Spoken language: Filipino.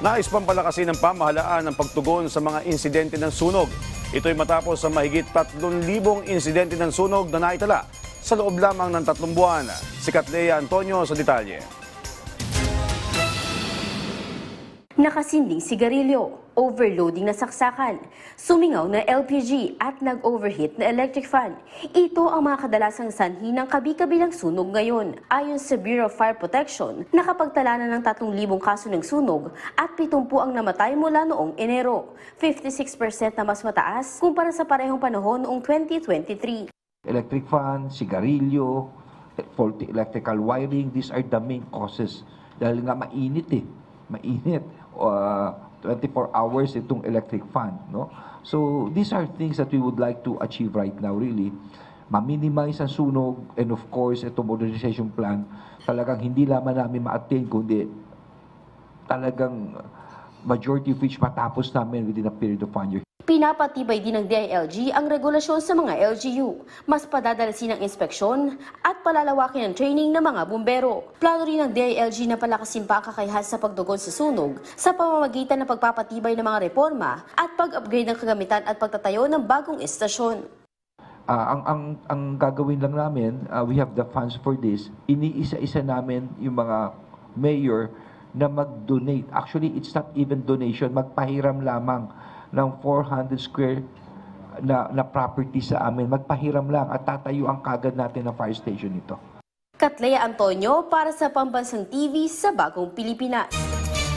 Nais pang palakasin ng pamahalaan ang pagtugon sa mga insidente ng sunog. Ito'y matapos ang mahigit 3,000 insidente ng sunog na naitala sa loob lamang ng tatlong buwan. Si Katlea Antonio sa detalye. Nakasinding sigarilyo, overloading na saksakan, sumingaw na LPG at nag-overheat na electric fan. Ito ang mga kadalasang sanhi ng kabi-kabilang sunog ngayon. Ayon sa Bureau of Fire Protection, nakapagtala na ng 3,000 kaso ng sunog at 70 ang namatay mula noong Enero. 56% na mas mataas kumpara sa parehong panahon noong 2023. electric fan, sigarilyo, faulty electrical wiring, these are the main causes. Dahil nga mainit eh. Mainit. Uh, 24 hours itong electric fan. No? So, these are things that we would like to achieve right now, really. Ma-minimize ang sunog and of course, itong modernization plan, talagang hindi lamang namin ma-attain, kundi talagang majority of which matapos namin within a period of one year. Pinapatibay din ng DILG ang regulasyon sa mga LGU, mas padadalasin ang inspeksyon at palalawakin ang training ng mga bumbero. Plano rin ng DILG na palakasin pa kakayahan sa pagdugon sa sunog sa pamamagitan ng pagpapatibay ng mga reforma at pag-upgrade ng kagamitan at pagtatayo ng bagong estasyon. Ah, ang ang ang gagawin lang namin, ah, we have the funds for this. Iniisa-isa namin yung mga mayor na mag-donate. Actually, it's not even donation, magpahiram lamang ng 400 square na, na property sa amin. Magpahiram lang at tatayo ang kagad natin ng fire station nito. Katlea Antonio para sa Pambansang TV sa Bagong Pilipinas.